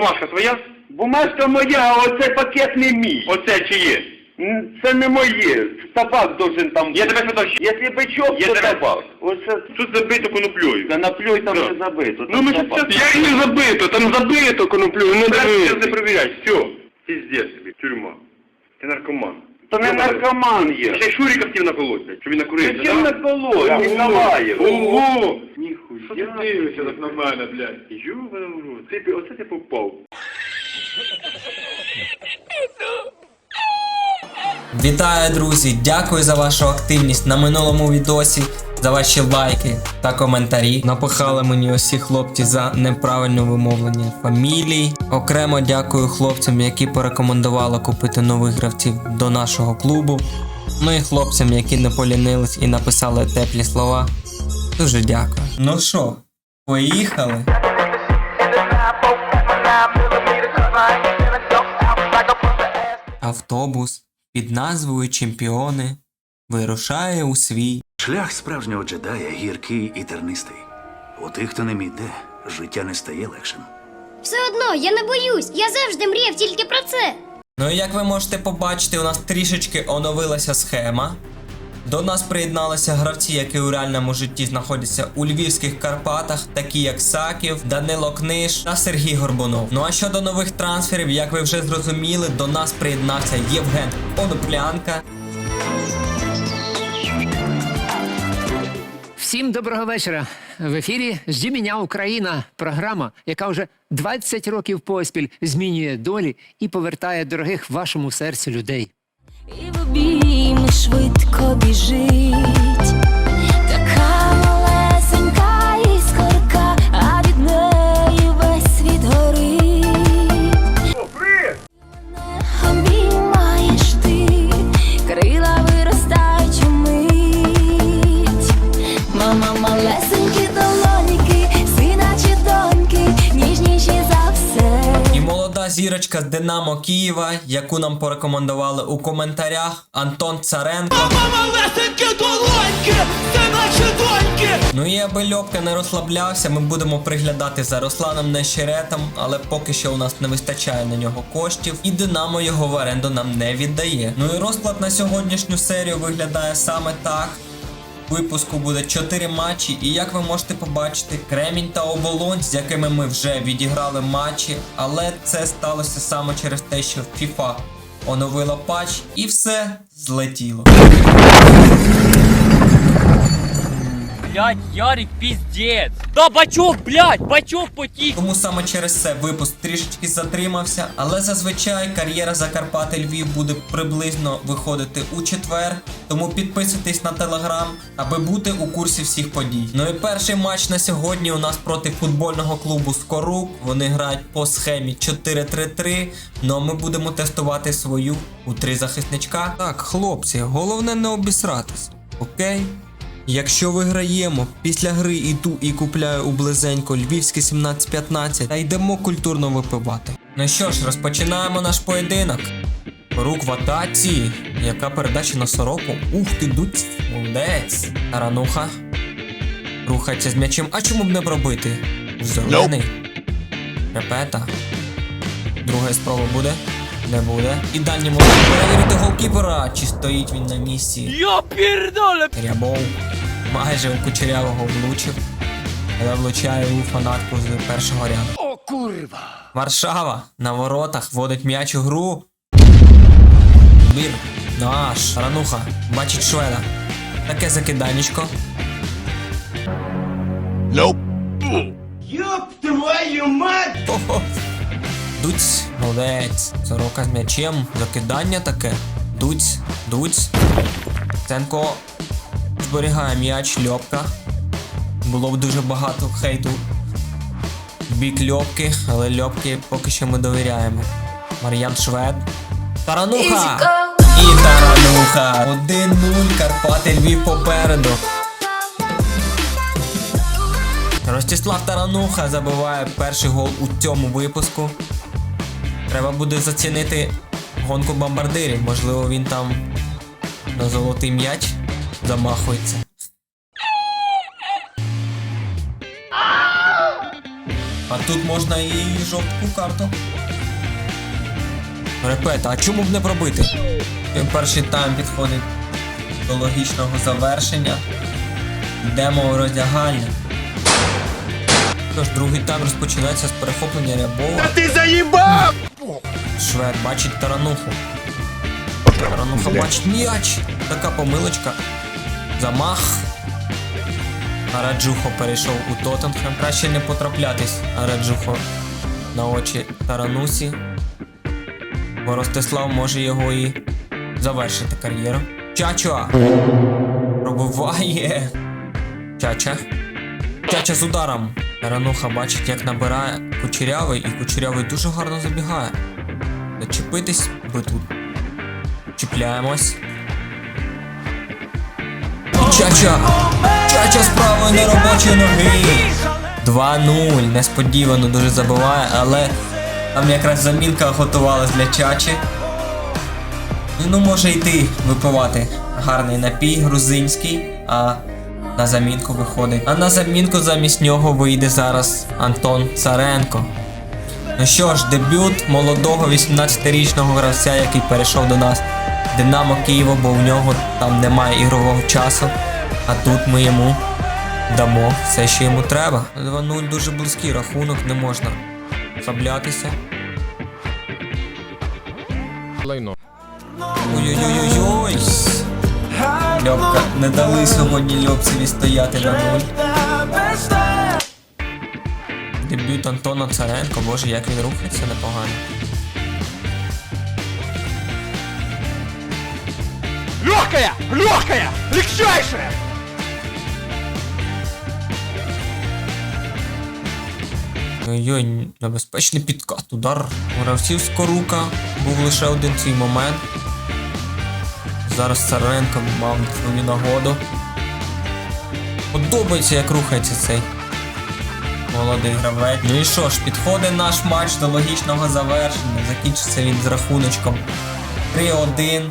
Бумажка твоя? Бумажка моя, а оцей пакет не мій. Оце чиє? М, Це не моє. Табак должен там. Я тебе питав, що- Якщо бичок, Я то тебе- табак. Оце Тут забито коноплею. наплюй, там Да. вже забито. Ну ми ж табак. це... Як не забито, там забито коноплю, не Зараз дивись. не перевіряй, все. Пиздец тобі, тюрма. Ти наркоман. То не наркоман є. Ще й Шуріка хотів наколоть, блядь, щоб він накурився, Зачем да? наколоть? Ого. Ніколаєв. Ого! Ніхуя. Що ти дивишся так на мене, блядь? В рот. Ти, пі- оце ти попав. Вітаю, друзі! Дякую за вашу активність на минулому відосі, за ваші лайки та коментарі. Напихали мені усі хлопці за неправильне вимовлення фамілій. Окремо дякую хлопцям, які порекомендували купити нових гравців до нашого клубу. Ну і хлопцям, які не полінились і написали теплі слова. Дуже дякую. Ну що, поїхали? Автобус під назвою Чемпіони вирушає у свій. Шлях справжнього джедая гіркий і тернистий. У тих, хто ним іде, життя не стає легшим. Все одно, я не боюсь. Я завжди мріяв тільки про це. Ну і як ви можете побачити, у нас трішечки оновилася схема. До нас приєдналися гравці, які у реальному житті знаходяться у львівських Карпатах, такі як Саків, Данило Книж та Сергій Горбунов. Ну а щодо нових трансферів, як ви вже зрозуміли, до нас приєднався Євген Оноплянка. Всім доброго вечора. В ефірі «Жді мене Україна. Програма, яка вже 20 років поспіль змінює долі і повертає дорогих вашому серцю людей. І в обійми швидко біжить, з Динамо Києва, яку нам порекомендували у коментарях Антон Царенко. Ну і аби Льопка не розслаблявся, ми будемо приглядати за Русланом Нещеретом, але поки що у нас не вистачає на нього коштів, і Динамо його в оренду нам не віддає. Ну і розклад на сьогоднішню серію виглядає саме так. Випуску буде 4 матчі, і як ви можете побачити, Кремінь та Оболонь, з якими ми вже відіграли матчі, але це сталося саме через те, що FIFA оновила патч і все злетіло. Блять, Ярик, пиздец. Да, бачок, блять, бачок потік. Тому саме через це випуск трішечки затримався, але зазвичай кар'єра Закарпати Львів буде приблизно виходити у четвер. Тому підписуйтесь на телеграм, аби бути у курсі всіх подій. Ну і перший матч на сьогодні у нас проти футбольного клубу Скорук. Вони грають по схемі 4-3-3. Ну а ми будемо тестувати свою у три захисничка. Так, хлопці, головне не обісратись, окей? Якщо виграємо, після гри іду і купляю у близенько львівське 17-15 та йдемо культурно випивати. Ну що ж, розпочинаємо наш поєдинок. Рук в атаці. Яка передача на сороку? Ух ти, дуть. Молодець. Тарануха. Рухається з м'ячем. А чому б не пробити? Зелений. Репета. Друга спроба буде? Не буде. І дальній може перевірити голкіпера. Чи стоїть він на місці? Я пердоле. Рябов майже у кучерявого влучив, але влучає у фанатку з першого ряду. О, курва! Варшава на воротах вводить м'яч у гру. Бір. Наш. Рануха. Бачить шведа. Таке закиданечко. Хо-хо. Дуць, молодець. Сорока з м'ячем. Закидання таке. Дуць, дуць. Ценко зберігає м'яч Льопка. Було б дуже багато хейту в бік Льопки, але Льопки поки що ми довіряємо. Мар'ян Швед. Тарануха! І тарануха! 1-0 Карпати Львів попереду. Ростислав Тарануха забиває перший гол у цьому випуску. Треба буде зацінити гонку бомбардирів. Можливо, він там на золотий м'яч замахується. А тут можна і жовтку карту. Репета, а чому б не пробити? Перший тайм підходить до логічного завершення. Йдемо у роздягальню. Тож, другий тайм розпочинається з перехоплення Рябова. Ти заїбав! Швед бачить тарануху. Тарануха бачить м'яч. Така помилочка. Замах. Араджухо перейшов у Тоттенхем. Краще не потраплятись Араджухо на очі Таранусі. Бо Ростислав може його і завершити кар'єру. Чачо! Пробиває. Чача. Чача з ударом. Тарануха бачить, як набирає кучерявий, і кучерявий дуже гарно забігає. Зачепитись би тут. Чіпляємось. Чача! Чача з правої неробочої ноги! 2-0. Несподівано дуже забиває, але там якраз замінка готувалась для Чачі. Ну, може йти випивати гарний напій грузинський, а на замінку виходить. А на замінку замість нього вийде зараз Антон Царенко. Ну що ж, дебют молодого 18-річного гравця, який перейшов до нас Динамо Києво, бо в нього там немає ігрового часу. А тут ми йому дамо все, що йому треба. 2-0 дуже близький рахунок, не можна хаблятися. Лайно. Ой-ой-ой-ой. Льопка, не дали сьогодні Льопцеві стояти на нуль. Дебют Антона Царенко, боже, як він рухається непогано. Легкая! Легкая! Легчайшая! Ой-ой, небезпечний підкат, удар. У гравців Скорука був лише один цей момент. Зараз Царенко мав свою нагоду. Подобається, як рухається цей молодий гравець. Ну і що ж, підходить наш матч до логічного завершення. Закінчиться він з рахуночком 3-1.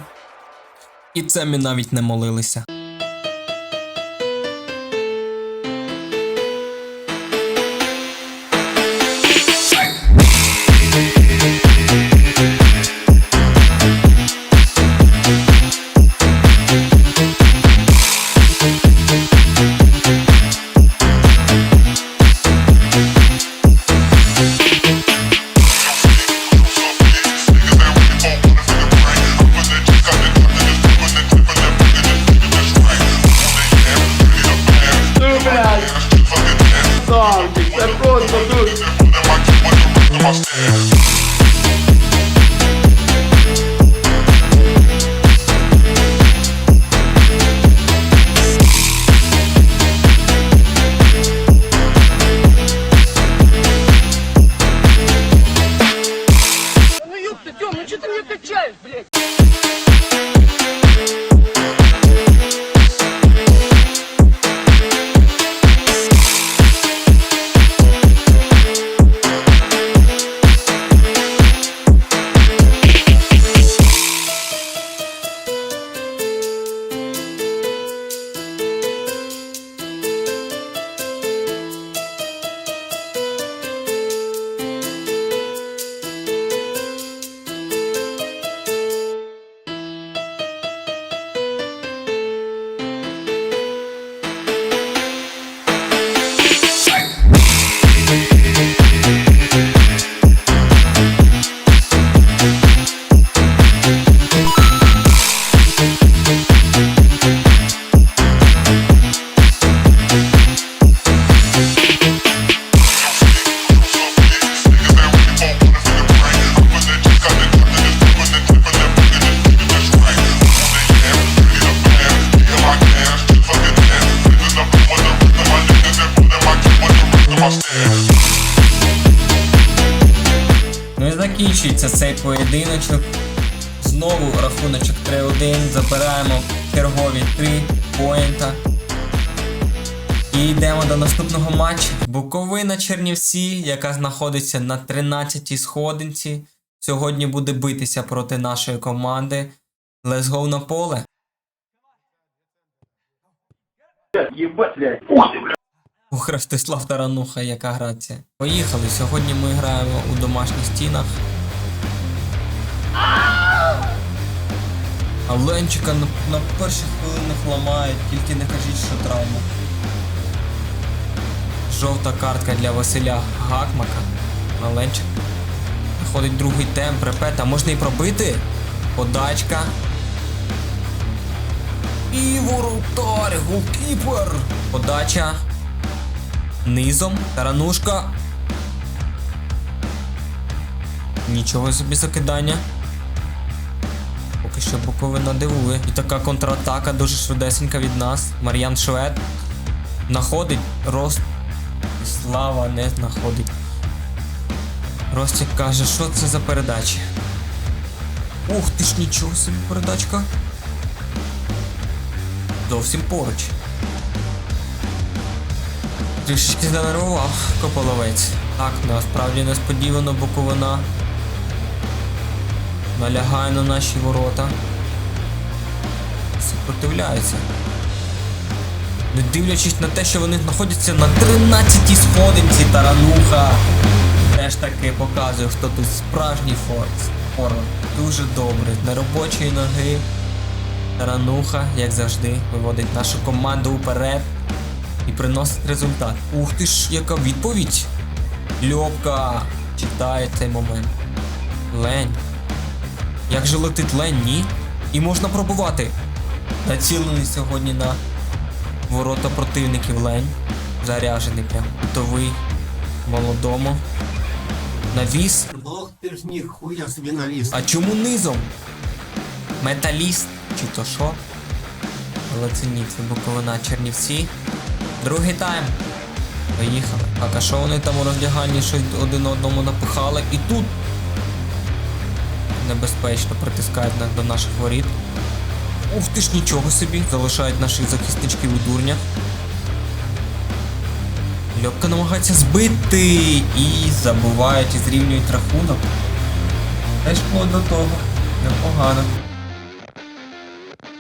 І це ми навіть не молилися. Це просто тут. Ну закінчується цей поєдиночок. Знову рахуночок 3-1. Забираємо чергові 3 поінта. І йдемо до наступного матчу. Буковина Чернівці, яка знаходиться на 13-й сходинці. Сьогодні буде битися проти нашої команди. Let's go на поле. Ух, Ростислав Тарануха, яка грація. Поїхали. Сьогодні ми граємо у домашніх стінах. А Ленчика на, на перших хвилинах ламають, тільки не кажіть, що травма. Жовта картка для Василя Гакмака. На Ленчик. Виходить другий темп, репета. Можна і пробити. Подачка. І воротар, голкіпер. Подача. Низом. Таранушка. Нічого собі закидання. Поки що Буковина дивує. І така контратака дуже швидесенька від нас. Мар'ян Швед. Находить. Рост. Слава не знаходить. Ростік каже, що це за передачі. Ух ти ж нічого собі передачка. Зовсім поруч. Трішечки занервував Кополовець. Так, насправді несподівано Буковина налягає на наші ворота. Супротивляється. Не дивлячись на те, що вони знаходяться на 13-й сходинці Тарануха. Теж таки показує, хто тут справжній форс. Форвард. Дуже добре. На робочої ноги. Тарануха, як завжди, виводить нашу команду уперед і приносить результат. Ух ти ж, яка відповідь! Льопка читає цей момент. Лень. Як же летить лень, ні? І можна пробувати. Націлений сьогодні на ворота противників лень. Заряжений прям. Готовий. Молодому. Навіс. Ох ти ж ніхуя собі наліз. А чому низом? Металіст чи то що? Але це ні, це Буковина Чернівці. Другий тайм. Поїхали. Так, а що вони там у роздяганні щось один одному напихали? І тут небезпечно притискають нас до наших воріт. Ух ти ж нічого собі. Залишають наших захисничків у дурнях. Льопка намагається збити і забувають і зрівнюють рахунок. Теж до того. Непогано.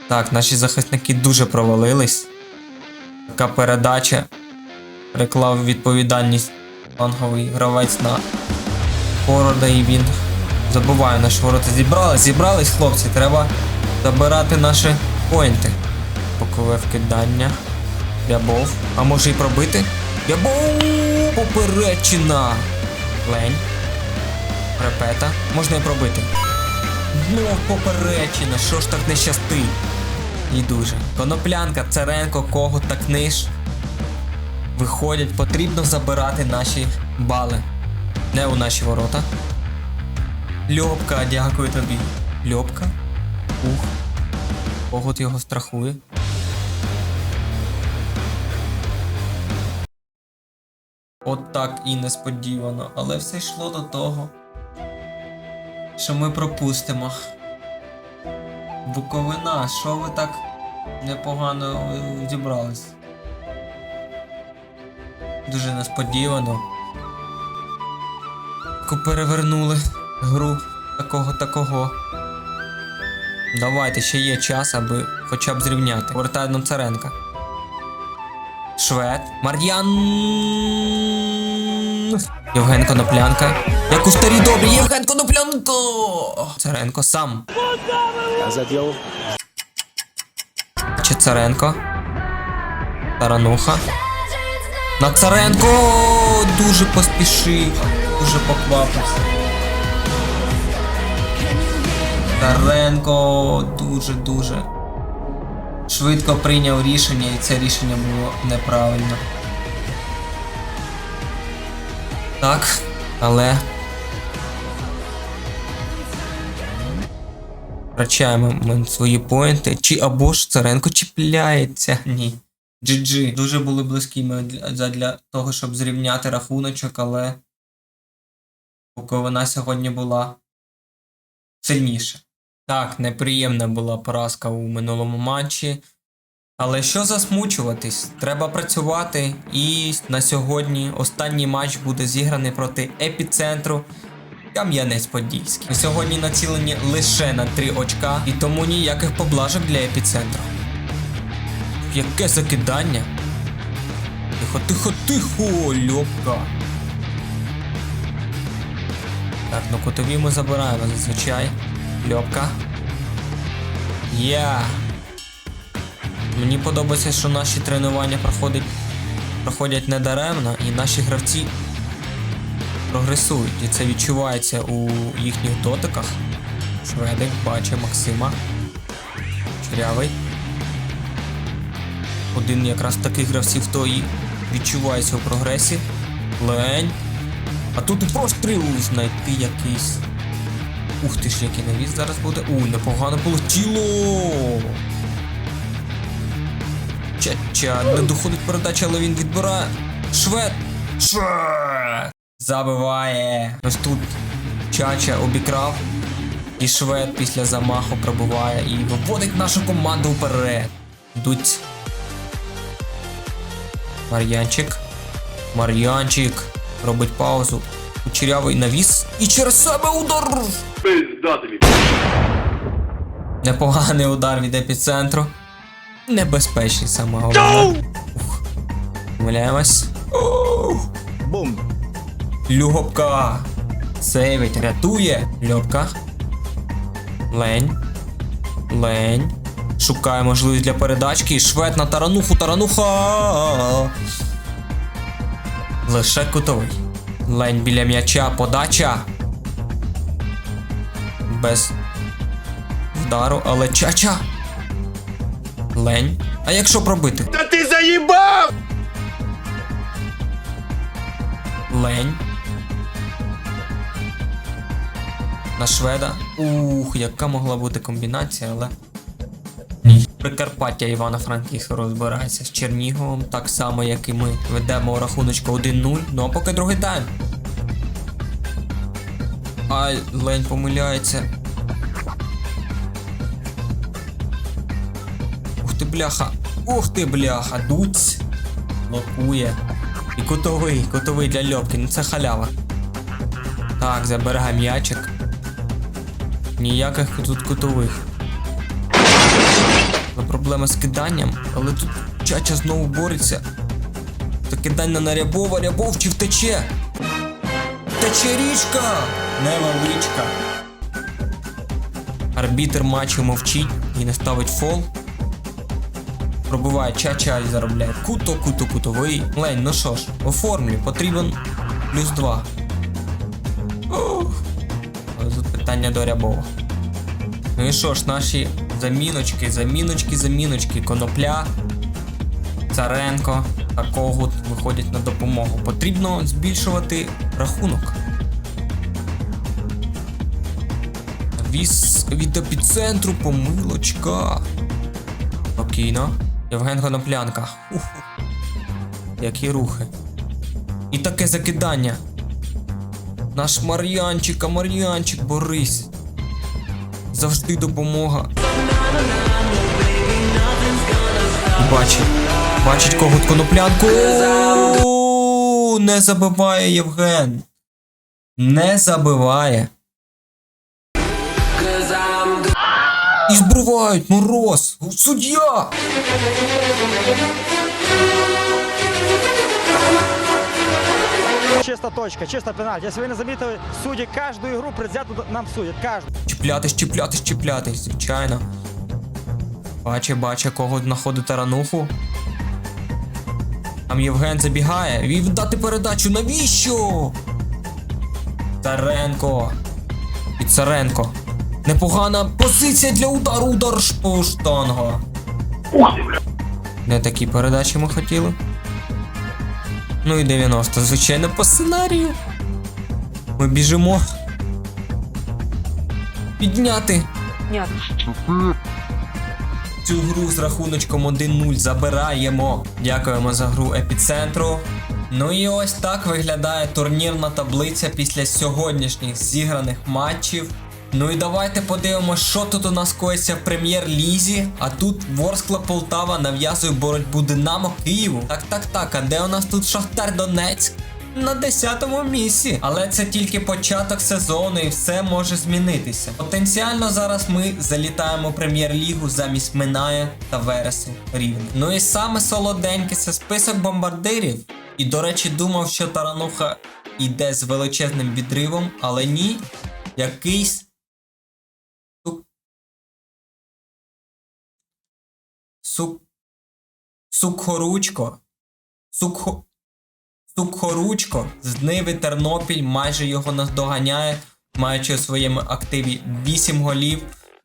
Так, наші захисники дуже провалились. Така передача. Приклав відповідальність фланговий гравець на Форода і він забуває наші ворота. Зібрались, зібрались, хлопці, треба забирати наші поінти. Бокове вкидання. Рябов. А може і пробити? Рябов! Поперечина! Лень. Репета. Можна і пробити. Знов поперечина, що ж так не щастить? І дуже. Коноплянка, Царенко, Когут та Книж. Виходять, потрібно забирати наші бали. Не у наші ворота. Льопка, дякую тобі. Льопка. Ух. Когут його страхує. От так і несподівано, але все йшло до того, що ми пропустимо. Буковина, що ви так непогано зібрались? Дуже несподівано. Перевернули гру такого такого. Давайте, ще є час, аби хоча б зрівняти. Повертає нам Царенка. Швед. Мар'ян. Євген Коноплянка. Як у старі добрі, Євген Коноплянко! Царенко сам. Чи Царенко? Тарануха. На Царенко! Дуже поспішив. Дуже поквапився. Царенко дуже-дуже швидко прийняв рішення, і це рішення було неправильно. Так, але. Втрачаємо ми свої поінти. Чи або ж Царенко чіпляється? Ні. GG. Дуже були близькими для, для того, щоб зрівняти рахуночок, але Буковина сьогодні була сильніша. Так, неприємна була поразка у минулому матчі. Але що засмучуватись? Треба працювати. І на сьогодні останній матч буде зіграний проти епіцентру Кам'янець-Подільський. Сьогодні націлені лише на 3 очка, і тому ніяких поблажок для епіцентру. Яке закидання? Тихо, тихо, тихо, льопка. Так, ну котові ми забираємо зазвичай. Льопка. Я. Мені подобається, що наші тренування проходять, проходять недаремно, і наші гравці прогресують. І це відчувається у їхніх дотиках. Шведик бачить Максима. Чурявий. Один якраз таких гравців, то і відчувається у прогресі. Лень. А тут і простріл знайти якийсь. Ух ти ж, який навіс зараз буде. У, непогано полетіло. Ча-ча, не доходить передача, але він відбирає. Швед. Швед. Забиває. Ось тут Чача обікрав. І швед після замаху пробиває і виводить нашу команду вперед. Йдуть. Мар'янчик. Мар'янчик. Робить паузу. Кучерявий навіс. І через себе удар. Пизда тобі. Непоганий удар від епіцентру. Небезпечний. Ух. Помиляємось. Бум. Любка. Сейвить, рятує. Любка. Лень. Лень. Шукає можливість для передачки. і Швед на тарануху. Тарануха. Лише кутовий. Лень біля м'яча. Подача. Без вдару, але чача. Лень. А якщо пробити? Та ти заїбав! Лень. На шведа. Ух, яка могла бути комбінація, але. Прикарпаття Івано-Франківськ розбирається з Черніговом, так само, як і ми. Ведемо рахуночку 1-0, ну а поки другий тайм. Ай, лень помиляється. Ух ти, бляха. Ух ти, бляха, дуць. Блокує. І кутовий, кутовий для Льопки, ну це халява. Так, забирає м'ячик. Ніяких тут кутових. Але проблема з киданням, але тут Чача знову бореться. Та кидання на Рябова, Рябов чи втече? Тече річка! Невеличка. Арбітер матчу мовчить і не ставить фол. Пробиває чача і заробляє куто, куто, кутовий. Лень, ну що ж, оформлю, потрібен плюс два. Ух. Тут питання до Рябова. Ну і що ж, наші заміночки, заміночки, заміночки, конопля, Царенко та Когут виходять на допомогу. Потрібно збільшувати рахунок. Віз від епіцентру, помилочка. Спокійно. Євген Коноплянка. Ух. Які рухи. І таке закидання. Наш Мар'янчик, а Мар'янчик, Борис. Завжди допомога. Бачить. Бачить когут коноплянку. Не забиває Євген. Не забиває. І збривають мороз. Суддя! Чиста точка, чиста пенальті. Якщо ви не замітили, судді кожну ігру предвзято нам судять. Кожну. Чіплятись, чіплятись, чіплятись, звичайно. Баче, баче, кого знаходить тарануху. Там Євген забігає. Віддати передачу. Навіщо? Царенко. І Царенко. Непогана позиція для удару. Удар штанга. Не такі передачі ми хотіли. Ну і 90, звичайно, по сценарію. Ми біжимо. Підняти. Цю гру з рахуночком 1-0 забираємо. Дякуємо за гру епіцентру. Ну і ось так виглядає турнірна таблиця після сьогоднішніх зіграних матчів. Ну і давайте подивимося, що тут у нас коїться в прем'єр-лізі. А тут Ворскла Полтава нав'язує боротьбу Динамо Києву. Так, так, так. А де у нас тут Шахтар Донецьк? На 10-му місці. Але це тільки початок сезону і все може змінитися. Потенціально зараз ми залітаємо прем'єр-лігу замість Миная та Вересу Рівне. Ну і саме солоденьке це список бомбардирів. І до речі, думав, що Тарануха йде з величезним відривом, але ні. Якийсь. Сук. Сук. Сукхоручко. Сукхо. Сукхоручко з Ниви Тернопіль майже його наздоганяє, маючи у своєму активі 8 голів.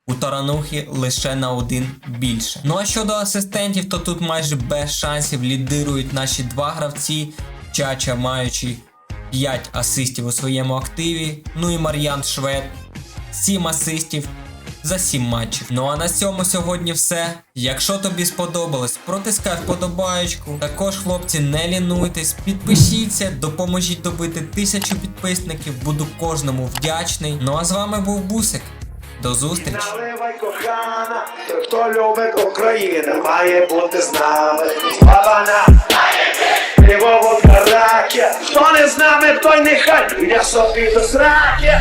У Таранухи лише на один більше. Ну а щодо асистентів, то тут майже без шансів лідирують наші два гравці. Чача маючи 5 асистів у своєму активі. Ну і Мар'ян Швед 7 асистів за 7 матчів. Ну а на цьому сьогодні все. Якщо тобі сподобалось, протискай вподобаєчку. Також, хлопці, не лінуйтесь, підпишіться, допоможіть добити тисячу підписників. Буду кожному вдячний. Ну а з вами був Бусик. До зустрічі! Наливай кохана, той, хто любить Україну, має бути з нами. Бабана, пиво водка раки, хто не з нами, той нехай, я собі до сраки.